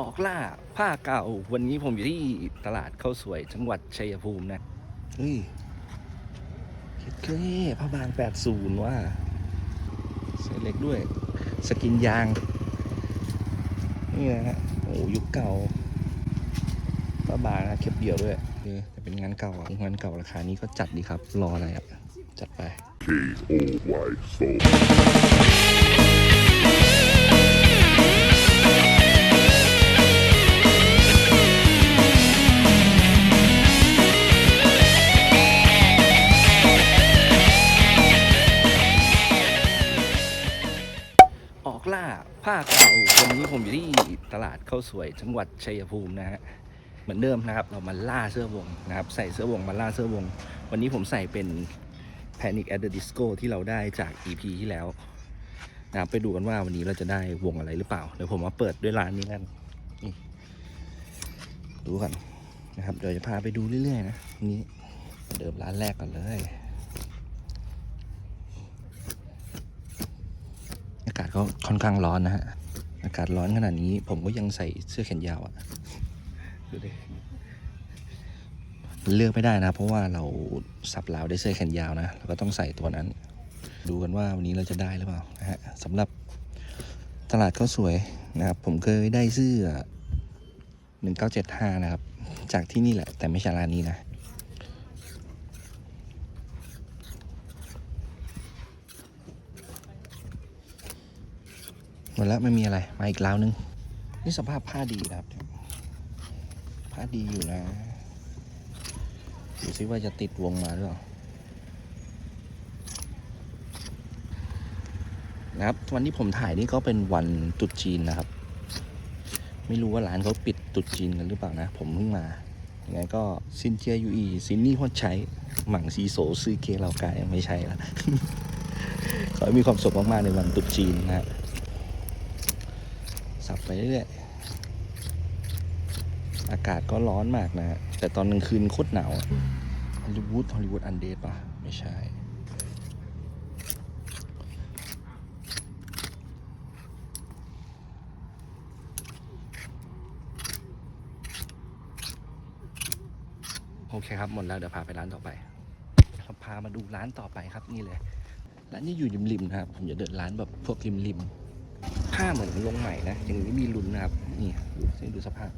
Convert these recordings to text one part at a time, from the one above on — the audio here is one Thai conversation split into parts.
ออกล่าผ้าเก่า วันนี้ผมอยู่ที่ตลาดข้าวสวยจังหวัดชัยภูมินะเฮ้ยเฮ็ดเก้ผ้าบาง80ว่าใส่เล็กด้วย สกินยาง นี่นะฮะโอ้ยุคเก่าผ้าบางนะเข็บเดี่ยวด้วยนี่แต่เป็นงานเก่าอะงานเก่าราคานี้ก็จัดดีครับ รออะไรอะ จัดไป K O Y Soul. อกล่าผ้าเก่าวันนี้ผมอยู่ที่ตลาดข้าวสวยจังหวัดชัยภูมินะฮะเหมือนเดิมนะครับ เรามาล่าเสื้อวงนะครับ ใส่เสื้อวงมาล่าเสื้อวง วันนี้ผมใส่เป็น Panic at the Disco ที่เราได้จาก EP ที่แล้วนะครับไปดูกันว่าวันนี้เราจะได้วงอะไรหรือเปล่า เดี๋ยวผมมาเปิดด้วยร้านนี้กันนี่ดูกันนะครับเดี๋ยวจะพาไปดูเรื่อยๆนะนี่เดิมร้านแรกก่อนเลย อา ก็ค่อนข้างร้อนนะฮะ อากาศร้อนขนาดนี้ ผมก็ยังใส่เสื้อแขนยาวอะ่ะ ดูดิ เลือกไม่ได้นะ เพราะว่าเราสับราวได้เสื้อแขนยาวนะ เราก็ต้องใส่ตัวนั้น ดูกันว่าวันนี้เราจะได้หรือเปล่านะฮะสำหรับตลาดข้าวสวยนะครับ ผมเคยได้เสื้อ 1975 นะครับ จากที่นี่แหละ แต่ไม่ใช่ร้านนี้นะ มดแล้วไม่มีอะไร มาอีกแล้วนึง นี่สภาพผ้าดีครับ ผ้าดีอยู่นะดูซิว่าจะติดวงมาหรือเปล่านะครับ วันที่ผมถ่ายนี่ก็เป็นวันตรุษจีนนะครับ ไม่รู้ว่าร้านเขาปิดตรุษจีนกันหรือเปล่านะ ผมเพิ่งมายังไงก็ซินเจียยูอีซินนี่ฮอดใช้ หมั่งซีโซซื้อเคเรากายไม่ใช่ละขอให้มีความสุขมาก ๆ ในวันตรุษจีนนะฮะ สับไปเรื่อยอากาศก็ร้อนมากนะฮะแต่ตอนกลางคืนโคตรหนาวฮอลลีวูดฮอลลีวูดอันเดดป่ะไม่ใช่ โอเคครับ หมดแล้ว เดี๋ยวพาไปร้านต่อไปเราพามาดูร้านต่อไปครับนี่เลย ร้านนี้อยู่ริมๆนะครับ ผมจะเดินร้านแบบพวกริมๆ ผ้าเหมือนลงใหม่นะยังไม่มีลุ้นนะครับนี่ดูดูสภาพ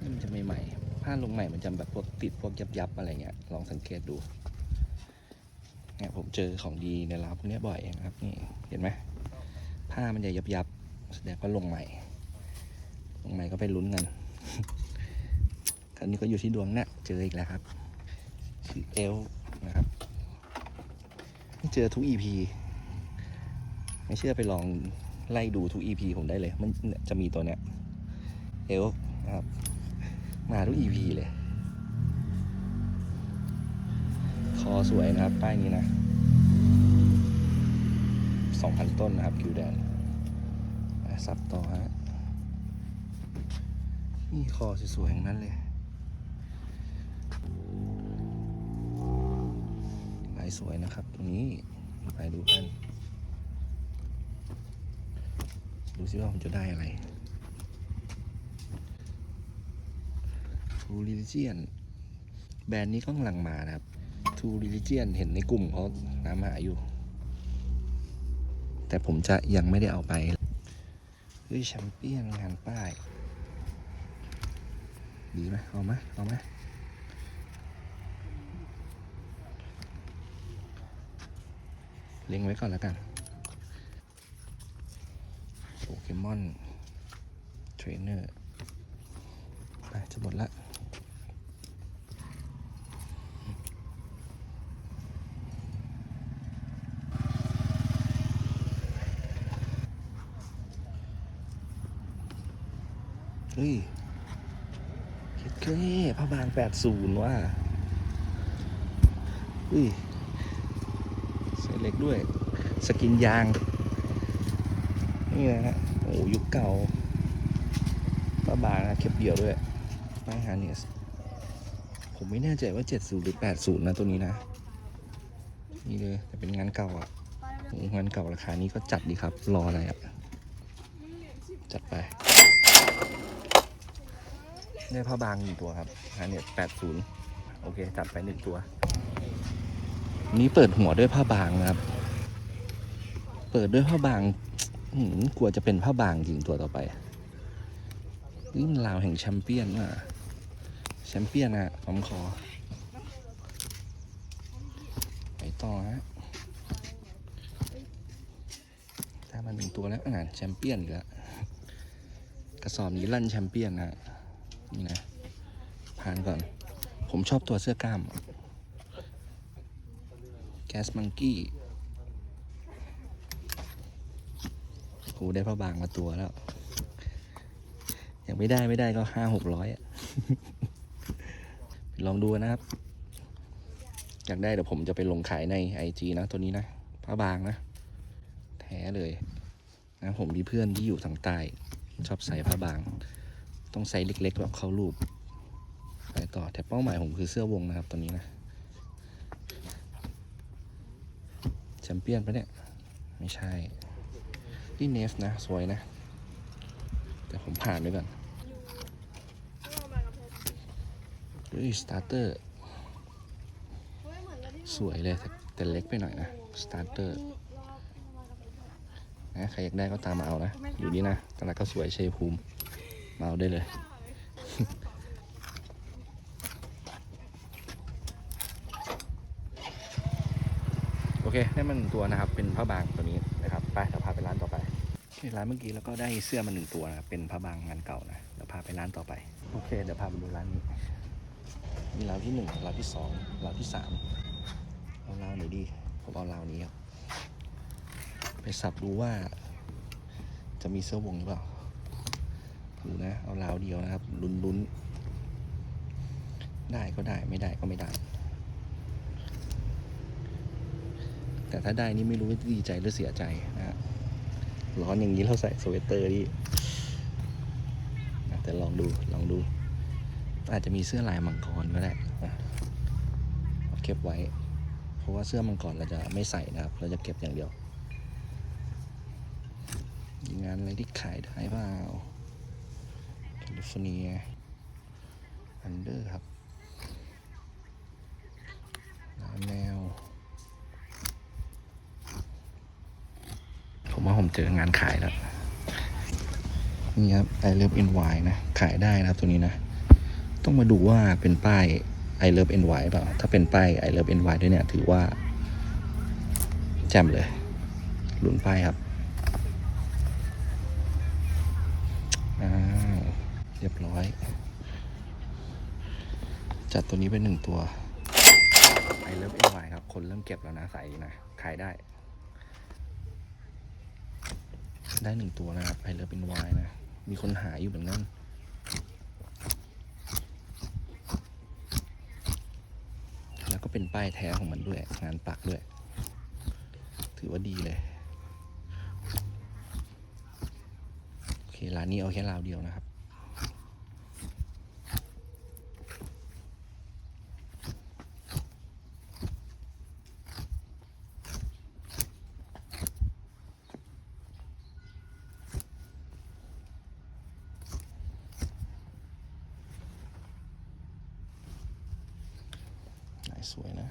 นี่มันจะใหม่ๆผ้าลงใหม่มันจะแบบพวกติดพวกยับๆอะไรเงี้ยลองสังเกตดูเนี่ยผมเจอของดีในร้านพวกนี้บ่อยนะครับนี่เห็นไหมผ้ามันจะยับๆแสดงว่าลงใหม่ ลงใหม่ก็ไปลุ้นกันคราวนี้ก็อยู่ที่ดวงเนี่ยเจออีกแล้วครับชื่อเอลนะครับ เจอทุก EP ไม่เชื่อไปลอง ไล่ดูทุก EP ผมได้เลย มันจะมีตัวเนี้ยเอลครับ มาทุก EP เลย คอสวยนะครับ ป้ายนี้นะ 2,000 ต้นนะครับ คิวแดนซับต่อฮะนี่คอสวยๆอย่างนั้นเลยลายสวยนะครับ ตรงนี้ ไปดูกัน ดูซิว่าผมจะได้อะไร True Religion แบรนด์นี้ก็กำลังมานะครับ True Religion เห็นในกลุ่มเขานำมาอยู่ แต่ผมจะยังไม่ได้เอาไปเฮ้ยแชมเปี้ยนงานป้าย ดีไหมเอาไหมเอาไหมเล็งไว้ก่อนแล้วกัน เกมอนเทรนเนอร์ไปจะหมดละเฮ้ยเฮ็ดเก้ผ้าบาง80ว่าเฮ้ยใส่เล็กด้วย สกินยาง นี่นะฮะ อ้ยุคเก่าป้าบางนะเข็บเดี่ยวด้วยป้ายฮาร์เนสผมไม่แน่ใจว่า 70 หรือ 80 นะตัวนี้นะ นี่เลยแต่เป็นงานเก่าอะโอ้งานเก่าราคานี้ก็จัดดีครับ รออะไรอะ จัดไป ได้ผ้าบางหนึ่งตัวครับฮาเน็ตแปดศูนย์โอเค จัดไปหนึ่งตัว นี้เปิดหัวด้วยผ้าบางนะครับ เปิดด้วยผ้าบาง กลัวจะเป็นผ้าบางจริงตัวต่อไปนี่มันลาวแห่งแชมเปี้ยนอะแชมเปี้ยนอะพร้อมคอไปต่อฮะได้มาหนึ่งตัวแล้วอ่านแชมเปี้ยนอีกแล้วกระสอบนี้ลั่นแชมเปี้ยนนะนี่นะผ่านก่อน ผมชอบตัวเสื้อกล้าม แกสมังกี้ โหได้ผ้าบางมาตัวแล้ว ยังไม่ได้ไม่ได้ก็ห้าหกร้อยอะลองดูนะครับ อยากได้เดี๋ยวผมจะไปลงขายใน IG นะตัวนี้นะผ้าบางนะ แท้เลยนะผมมีเพื่อนที่อยู่ทางใต้ ชอบใส่ผ้าบาง ต้องไซส์เล็กๆแบบเข้ารูปไปต่อแต่เป้าหมายผมคือเสื้อวงนะครับตัวนี้นะแชมเปี้ยนปะเนี่ย ไม่ใช่ ที่เนฟนะ สวยนะ แต่ผมผ่านไปก่อนเฮ้ยสตาร์เตอร์สวยเลยแต่เล็กไปหน่อยนะสตาร์เตอร์นะใครอยากได้ก็ตามมาเอานะ อยู่นี่นะตลาดก็สวยเชยภูมิ มาเอาได้เลย โอ เคได้มาหนึ่งตัวนะครับ เป็นผ้าบางตัวนี้นะครับไปเดี๋ยวพาไปร้านต่อไปร้านเมื่อกี้แล้วก็ได้เสื้อมาหนึ่งตัวนะครับเป็นผ้าบางงานเก่านะเดี๋ยวพาไปร้านต่อไปโอเคเดี๋ยวพาไปดูร้านนี้มีร้าวที่หนึ่งร้าวที่สองร้าวที่สามเอาราวไหนดีผมเอาราวนี้ครับไปสับดูว่า จะมีเสื้อวงหรือเปล่าดูนะเอาราวเดียวนะครับ ลุ้นลุ้นได้ก็ได้ไม่ได้ก็ไม่ได้ แต่ถ้าได้นี่ไม่รู้ว่าดีใจหรือเสียใจนะฮะร้อนอย่างนี้เราใส่สเวตเตอร์นี่แต่ลองดูลองดู อาจจะมีเสื้อลายมังกรก็ได้เอาเก็บไว้ เพราะว่าเสื้อมังกรเราจะไม่ใส่นะครับ เราจะเก็บอย่างเดียวมีงานอะไรที่ขายได้เปล่าแคลิฟอร์เนียอันเดอร์ครับแนวผมว่า ผมเจองานขายแล้วนี่ครับ I love NY นะ ขายได้นะครับตัวนี้นะ ต้องมาดูว่าเป็นป้าย I love NY เปล่า ถ้าเป็นป้าย I love NY ด้วยเนี่ยถือว่า แจ่มเลยลุ้นป้ายครับเรียบร้อย จัดตัวนี้เป็นหนึ่งตัว I love NY ครับ คนเริ่มเก็บแล้วนะใส่นะ ขายได้ ได้หนึ่งตัวนะครับ I love NY นะ มีคนหาอยู่เหมือนกันแล้วก็เป็นป้ายแท้ของมันด้วย งานปักด้วย ถือว่าดีเลย โอเค ร้านนี้เอาแค่ราวเดียวนะครับ ลายสวยนะ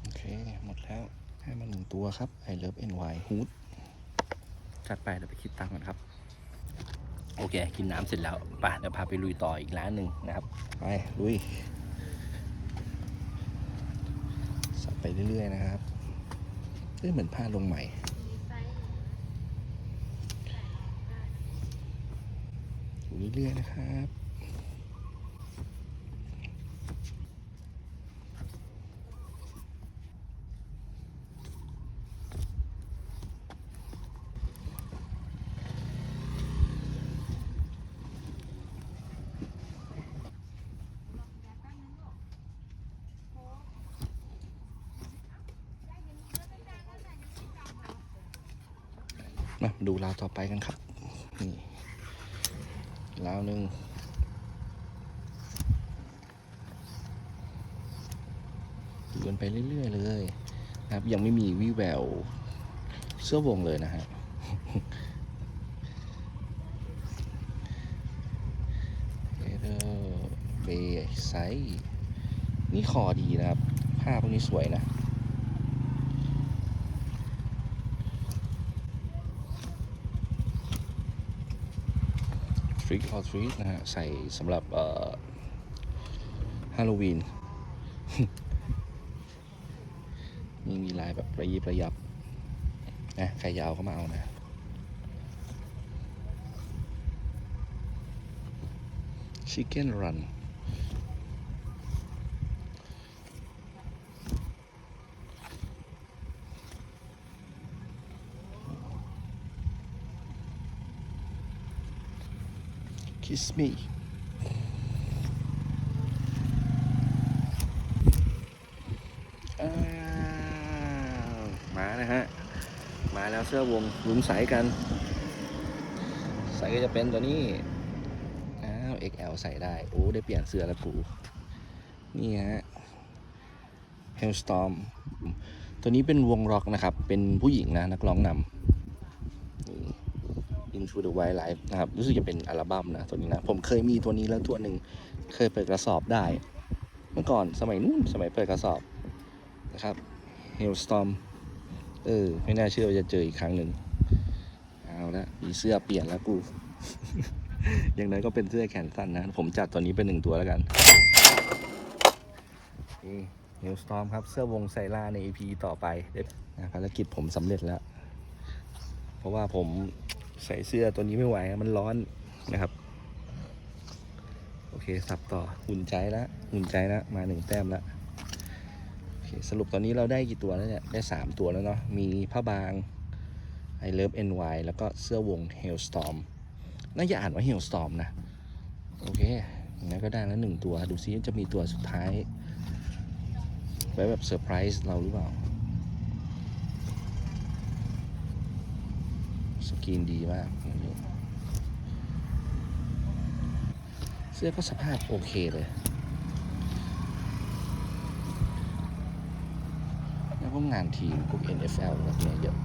โอเค หมดแล้ว ให้มาหนึ่ง ตัวครับ I love NY Hood จัดไปเดี๋ยวไปคิดตังค์ก่อนครับ โอเค กินน้ำเสร็จแล้วไปเดี๋ยวพาไปลุยต่ออีกร้านหนึ่งนะครับ ไป ลุย สับไปเรื่อย ๆ นะครับเอ้ยเหมือนผ้าลงใหม่อยู่เรื่อยๆนะครับ ดูราวต่อไปกันครับ นี่ราวหนึ่งดูกันไปเรื่อย ๆ เลยนะครับ ยังไม่มีวิแววเสื้อวงเลยนะฮะเอเดอร์เบย์ไซนี่คอดีนะครับ ผ้าพวกนี้สวยนะ ทริ c ออทรี t นะฮะ ใส่สำหรับเอ่อฮาโลวีนนี่มีลายแบบประยิบประยับนะใครยาวเข้ามาเอานะชิคเก้นรัน Kiss me มานะฮะ มาแล้วเสื้อวงลุ้นสายกัน ใส่ก็จะเป็นตัวนี้ อ้าว XL ใส่ได้ โอ้ ได้เปลี่ยนเสื้อแล้วกู นี่ฮะ Hellstorm ตัวนี้เป็นวงร็อกนะครับ เป็นผู้หญิงนะ นักร้องนำ Into the Wildlife นะครับรู้สึกจะเป็นอัลบั้มนะตัวนี้นะผมเคยมีตัวนี้แล้วตัวหนึ่งเคยเปิดกระสอบได้ เมื่อก่อนสมัยนู้นสมัยเปิดกระสอบนะครับ Hailstorm เออไม่น่าเชื่อว่าจะเจออีกครั้งหนึ่งเอาละมีเสื้อเปลี่ยนแล้วกู อย่างนั้นก็เป็นเสื้อแขนสั้นนะ ผมจัดตัวนี้เป็นหนึ่งตัวแล้วกันนี่ Hailstorm ครับ เสื้อวงไซล่าใน EP ต่อไปเดี๋ยวนะภารกิจผมสำเร็จแล้ว เพราะว่าผมใส่เสื้อตัวนี้ไม่ไหวมันร้อนนะครับ โอเคสับต่ออุ่นใจแล้วอุ่นใจแล้วมาหนึ่งแต้มแล้วโอเคสรุปตอนนี้เราได้กี่ตัวแล้วเนี่ย ได้สามตัวแล้วเนาะมีผ้าบาง I love NY แล้วก็เสื้อวง Hailstorm น่าจะอ่านว่า Hailstorm นะ โอเคอย่างนั้นก็ได้แล้วหนึ่งตัว ดูซิจะมีตัวสุดท้าย ไว้แบบเซอร์ไพรส์เราหรือเปล่า สก รีนดีมาก เสื้อก็สภาพโอเคเลยแล้วก็งานทีมพวก NFL แบบเนี้ยเยอะ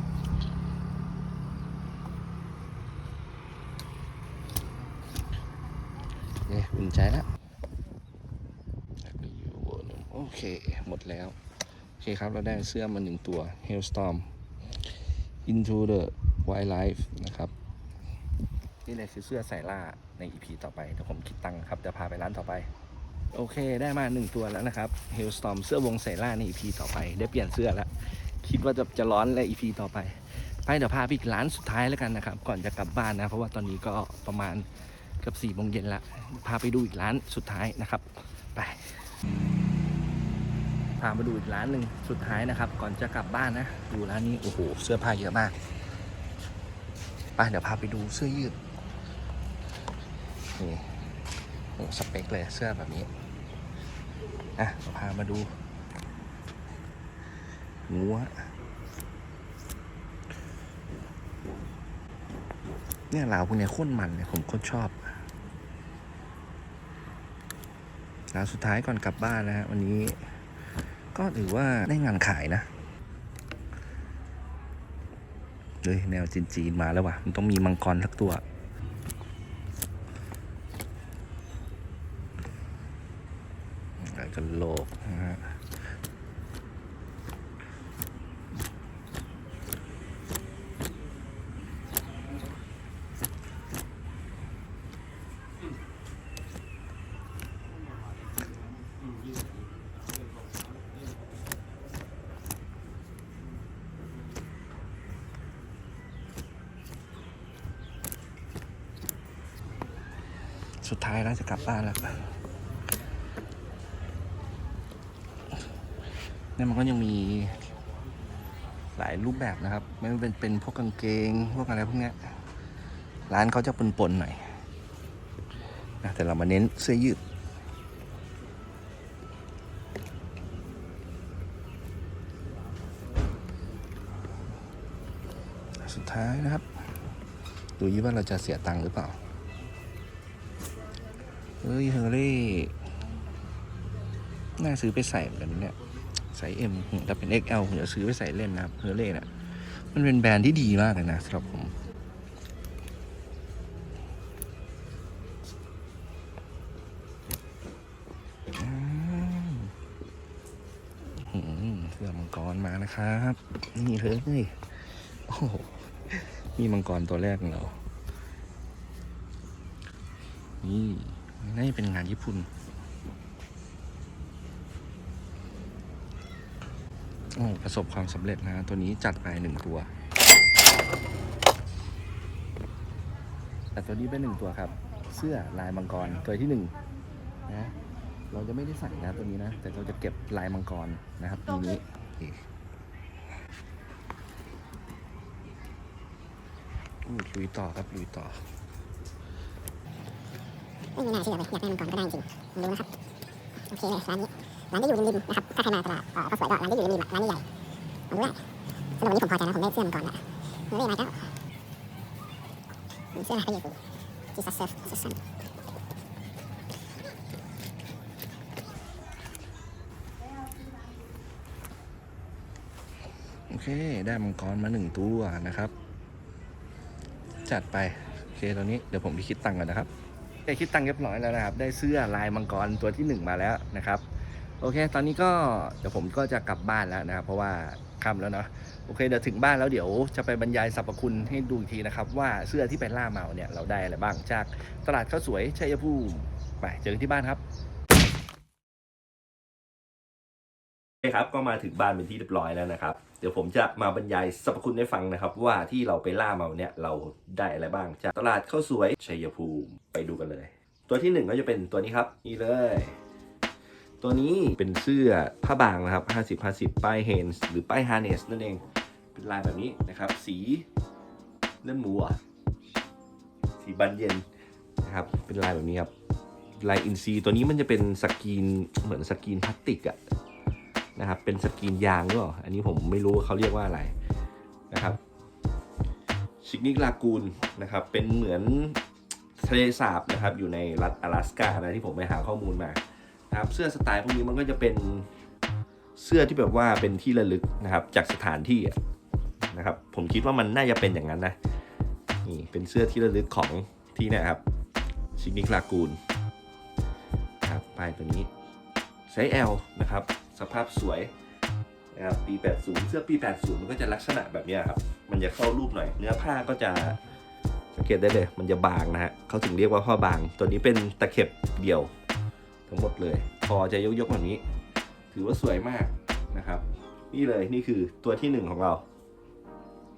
โอเคอุ่นใจแล้วโอเค หมดแล้ว โอเคครับ เราได้เสื้อมาหนึ่งตัว Hailstorm Into the Wildlife นะครับ นี่เลยคือเสื้อใส่ล่าใน EP ต่อไปเดี๋ยวผมคิดตังค์ครับเดี๋ยวพาไปร้านต่อไป โอเคได้มาหนึ่งตัวแล้วนะครับ Hailstorm เสื้อวงใส่ล่าใน EP ต่อไป ได้เปลี่ยนเสื้อแล้ว คิดว่าจะจะร้อนใน EP ต่อไป ไปเดี๋ยวพาไปอีกร้านสุดท้ายแล้วกันนะครับ ก่อนจะกลับบ้านนะ เพราะว่าตอนนี้ก็ประมาณเกือบสี่โมงเย็นละพาไปดูอีกร้านสุดท้ายนะครับ ไปพามาดูอีกร้านหนึ่งสุดท้ายนะครับ ก่อนจะกลับบ้านนะ ดูร้านนี้ โอ้โห เสื้อผ้าเยอะมาก ไปเดี๋ยวพาไปดูเสื้อยืด นี่โอ้สเปคเลยเสื้อแบบนี้ อะเดี๋ยวพามาดูงัวเนี่ยลาวพวกเนี้ยโคตรมันเลยผมโคตรชอบร้านสุดท้ายก่อนกลับบ้านนะฮะวันนี้ ก็ถือว่าได้งานขายนะ เลยแนวจีนๆมาแล้วว่ะ มันต้องมีมังกรทักตัว ลายกันโลกนะฮะสุดท้ายแล้วจะกลับบ้านแล้ว เนี่ยมันก็ยังมี หลายรูปแบบนะครับ ไม่ว่าเป็นเป็นพวกกางเกง พวกอะไรพวกเนี้ยร้านเขาจะปนๆหน่อยนะแต่เรามาเน้นเสื้อยืด สุดท้ายนะครับ ดูยี่ว่าเราจะเสียตังค์หรือเปล่าเฮ้ยเฮอรี่น่าซื้อไปใส่เหมือนกันเนี่ย ซส์ M ถ้าเป็น XL ผมจะซื้อไปใส่เล่นนะครับเฮอร์เล่น่ะมันเป็นแบรนด์ที่ดีมากเลยนะสำหรับผม เสื้อมังกรมานะครับ นี่เลยโอ้โหนี่มังกรตัวแรกของเรา นี่น่าจะเป็นงานญี่ปุ่น โอ้ ประสบความสำเร็จนะ ตัวนี้จัดไปหนึ่งตัวแต่ตัวนี้เป็นหนึ่งตัวครับ เสื้อลายมังกรตัวที่หนึ่งนะเราจะไม่ได้ใส่นะตัวนี้นะ แต่เราจะเก็บลายมังกรนะครับปีนี้นี่อู้ลุยต่อครับลุยต่อไม่มีน่าเชื่อเลยอยากได้มังกรก็ได้จริงๆลองดูนะครับโอเคเลยร้านนี้ ร้านนี้อยู่ริมๆนะครับถ้าใครมาตลาดเอ่อข้วสวยก็ร้านนี้อยู่ริมๆอะร้านนี้ใหญ่ลองดูได้สำหรับวันนี้ผมพอใจนะผมได้เสื้อมังกรละเฮ้ยมาแล้วมีเสื้ออะไรก็อยู่จีซัสเซิร์ฟซัสซันโอเค ได้มังกรมาหนึ่งตัวนะครับ จัดไป โอเคตอนนี้เดี๋ยวผมไปคิดตังค์ก่อนนะครับได้คิดตังค์เรียบร้อยแล้วนะครับ ได้เสื้อลายมังกรตัวที่หนึ่งมาแล้วนะครับ โอเค ตอนนี้ก็เดี๋ยวผมก็จะกลับบ้านแล้วนะครับเพราะว่าค่ำแล้วเนาะโอเคเดี๋ยวถึงบ้านแล้วเดี๋ยวจะไปบรรยายสรรพคุณให้ดูอีกทีนะครับ ว่าเสื้อที่ไปล่าเมาเนี่ยเราได้อะไรบ้างจากตลาดข้าวสวยชัยภูมิไปเจอกันที่บ้านครับโอเคครับก็มาถึงบ้านเป็นที่เรียบร้อยแล้วนะครับ เดี๋ยวผมจะมาบรรยายสรรพคุณให้ฟังนะครับ ว่าที่เราไปล่ามาเนี่ยเราได้อะไรบ้าง จากตลาดข้าวสวยชัยภูมิไปดูกันเลย ตัวที่หนึ่งก็จะเป็นตัวนี้ครับนี่เลย ตัวนี้เป็นเสื้อผ้าบางนะครับ 50 50 ป้ายเฮนส์หรือป้ายฮาร์เนสนั่นเอง เป็นลายแบบนี้นะครับ สีเลือดหมูอะสีบันเย็นนะครับ เป็นลายแบบนี้ครับ ลายอินซีตัวนี้มันจะเป็นสกรีนเหมือนสกรีนพลาสติกอะนะครับ เป็นสกรีนยางหรือเปล่า อันนี้ผมไม่รู้ว่าเขาเรียกว่าอะไรนะครับชิกนิกลากูนนะครับ เป็นเหมือนทะเลสาบนะครับ อยู่ในรัฐ阿拉สกานะที่ผมไปหาข้อมูลมา นะครับเสื้อสไตล์พวกนี้มันก็จะเป็นเสื้อที่แบบว่าเป็นที่ระลึกนะครับจากสถานที่นะครับผมคิดว่ามันน่าจะเป็นอย่างนั้นนะนี่เป็นเสื้อที่ระลึกของที่เนะครับชิกนิกลากูนนะครับป้ายตัวนี้ไซส์ L นะครับ สภาพสวยนะครับปี 80 เสื้อปี 80 มันก็จะลักษณะแบบนี้ครับ มันจะเข้ารูปหน่อย เนื้อผ้าก็จะสังเกตได้เลย มันจะบางนะฮะเขาถึงเรียกว่าผ้าบาง ตัวนี้เป็นตะเข็บเดี่ยว ทั้งหมดเลยคอจะยกๆแบบนี้ ถือว่าสวยมากนะครับ นี่เลยนี่คือตัวที่หนึ่งของเรา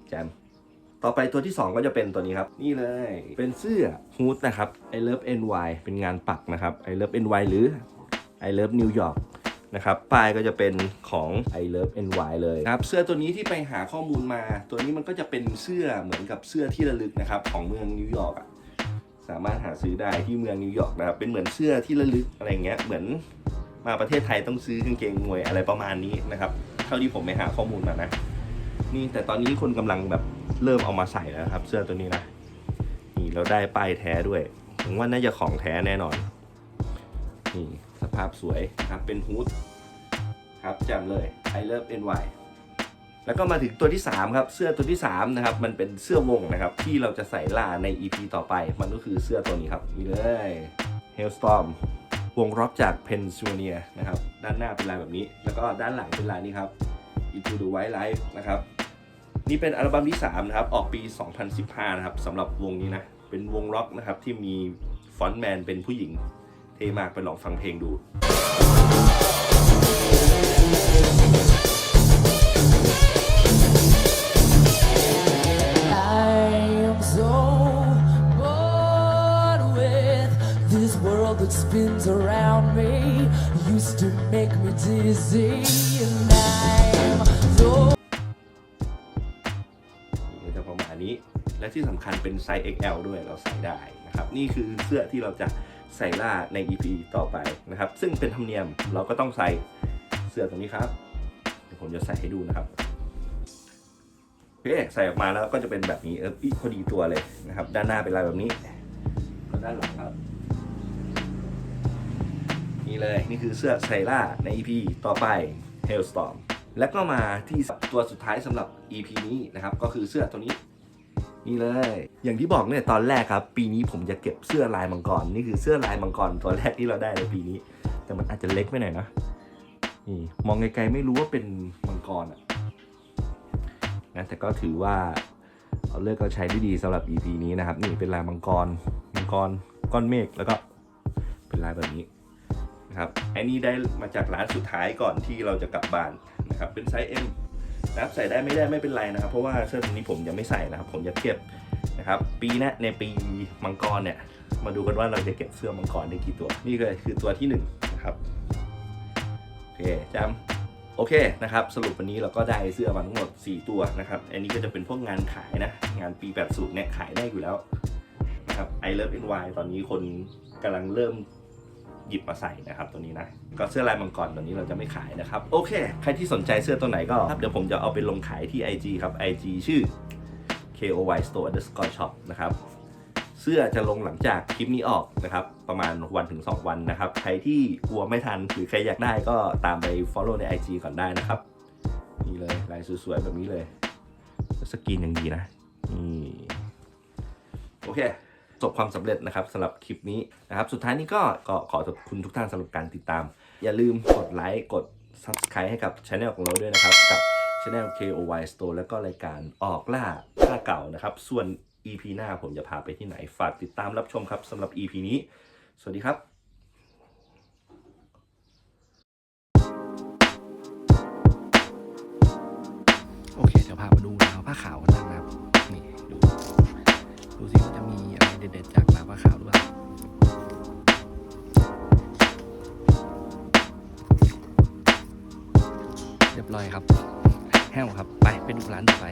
แจมต่อไปตัวที่ 2 ก็จะเป็นตัวนี้ครับ นี่เลยเป็นเสื้อฮูดนะครับ I love NY เป็นงานปักนะครับ I love NY หรือ I love New York นะครับป้ายก็จะเป็นของ I love NY เลยนะครับเสื้อตัวนี้ที่ไปหาข้อมูลมา ตัวนี้มันก็จะเป็นเสื้อเหมือนกับเสื้อที่ระลึกนะครับ ของเมืองนิวยอร์กอะ สามารถหาซื้อได้ที่เมืองนิวยอร์กนะครับ เป็นเหมือนเสื้อที่ระลึกอะไรเงี้ย เหมือนมาประเทศไทยต้องซื้อกางเกงมวยอะไรประมาณนี้นะครับ เท่าที่ผมไปหาข้อมูลมานะ นี่แต่ตอนนี้คนกำลังแบบเริ่มเอามาใส่แล้วครับ เสื้อตัวนี้นะ นี่เราได้ป้ายแท้ด้วย ผมว่าน่าจะของแท้แน่นอน นี่สภาพสวยครับ เป็นฮูดครับแจ่มเลย I love NY แล้วก็มาถึงตัวที่ 3 ครับ เสื้อตัวที่3นะครับมันเป็นเสื้อวงนะครับ ที่เราจะใส่ล่าใน EP ต่อไป มันก็คือเสื้อตัวนี้ครับนี่เลย Hailstorm วงร็อกจากเพนซิลเวเนียนะครับ ด้านหน้าเป็นลายแบบนี้ แล้วก็ด้านหลังเป็นลายนี้ครับ Into the White Life นะครับ นี่เป็นอัลบั้มที่ 3 นะครับ ออกปี 2015 นะครับสำหรับวงนี้นะ เป็นวงร็อกนะครับที่มีฟอนต์แมนเป็นผู้หญิง เท่มากไปลองฟังเพลงดู that spins around me. Used to make me dizzy, and I'm so นี่ก็จะประมาณนี้ และที่สำคัญเป็นไซส์ XL ด้วยเราใส่ได้นะครับ นี่คือเสื้อที่เราจะใส่ล่าใน EP ต่อไปนะครับ ซึ่งเป็นธรรมเนียมเราก็ต้องใส่เสื้อตัวนี้ครับเดี๋ยวผมจะใส่ให้ดูนะครับโอเคใส่ออกมาแล้วก็จะเป็นแบบนี้เออพอดีตัวเลยนะครับ ด้านหน้าเป็นลายแบบนี้แล้วด้านหลังครับ นี่เลย นี่คือเสื้อไซล่าใน EP ต่อไป Hailstorm แล้วก็มาที่ตัวสุดท้ายสำหรับ EP นี้นะครับ ก็คือเสื้อตัวนี้ นี่เลย อย่างที่บอกเนี่ยตอนแรกครับ ปีนี้ผมจะเก็บเสื้อลายมังกร นี่คือเสื้อลายมังกรตัวแรกที่เราได้ในปีนี้ แต่มันอาจจะเล็กไปหน่อยนะนี่มองไกลๆไม่รู้ว่าเป็นมังกรอะนะแต่ก็ถือว่าเอาเลือกก็ใช้ได้ดีสำหรับ EP นี้นะครับ นี่เป็นลายมังกร มังกร ก้อนเมฆ แล้วก็เป็นลายแบบนี้ นะครับไอ้นี่ได้มาจากร้านสุดท้ายก่อนที่เราจะกลับบ้านนะครับเป็นไซส์ M นะครับใส่ได้ไม่ได้ไม่เป็นไรนะครับ เพราะว่าเสื้อตัวนี้ผมยังไม่ใส่นะครับ ผมจะเก็บนะครับ ปีนะในปีมังกรเนี่ย มาดูกันว่าเราจะเก็บเสื้อมังกรได้กี่ตัว นี่เลยคือตัวที่หนึ่งนะครับโอเคจำโอเคนะครับ สรุปวันนี้เราก็ได้เสื้อมาทั้งหมด 4 ตัวนะครับ อันนี้ก็จะเป็นพวกงานขายนะ งานปี 80เนี่ยขายได้อยู่แล้วนะครับ I love NY ตอนนี้คนกำลังเริ่ม หยิบมาใส่นะครับตัวนี้นะก็เสื้อลายมังกรตัวนี้เราจะไม่ขายนะครับ โอเค ใครที่สนใจเสื้อตัวไหนก็เดี๋ยวผมจะเอาไปลงขายที่ IG ครับ IG ชื่อ KOY Store underscore shop นะครับเสื้อจะลงหลังจากคลิปนี้ออกนะครับ ประมาณวันถึง 2 วันนะครับ ใครที่กลัวไม่ทันหรือใครอยากได้ก็ตามไป follow ใน IG ก่อนได้นะครับ นี่เลยลายสวยๆแบบนี้เลย สกรีนยังดีนะนี่โอเค ประสบความสำเร็จนะครับสำหรับคลิปนี้นะครับสุดท้ายนี้ก็ขอขอบคุณทุกท่านสำหรับการติดตาม อย่าลืมกดไลค์กด Subscribe ให้กับช anel ของเราด้วยนะครับ กับ Channel KOY Store แล้วก็รายการออกล่าผ้าเก่านะครับ ส่วน EP หน้าผมจะพาไปที่ไหน ฝากติดตามรับชมครับสำหรับ EP นี้ สวัสดีครับโอเคเดี๋ยวพามาดูราวผ้าขาว เด็ดๆจากราวผ้าขาวหรือเปล่าเรียบร้อยครับ แห้วครับ ไปไปดูร้านต่อไป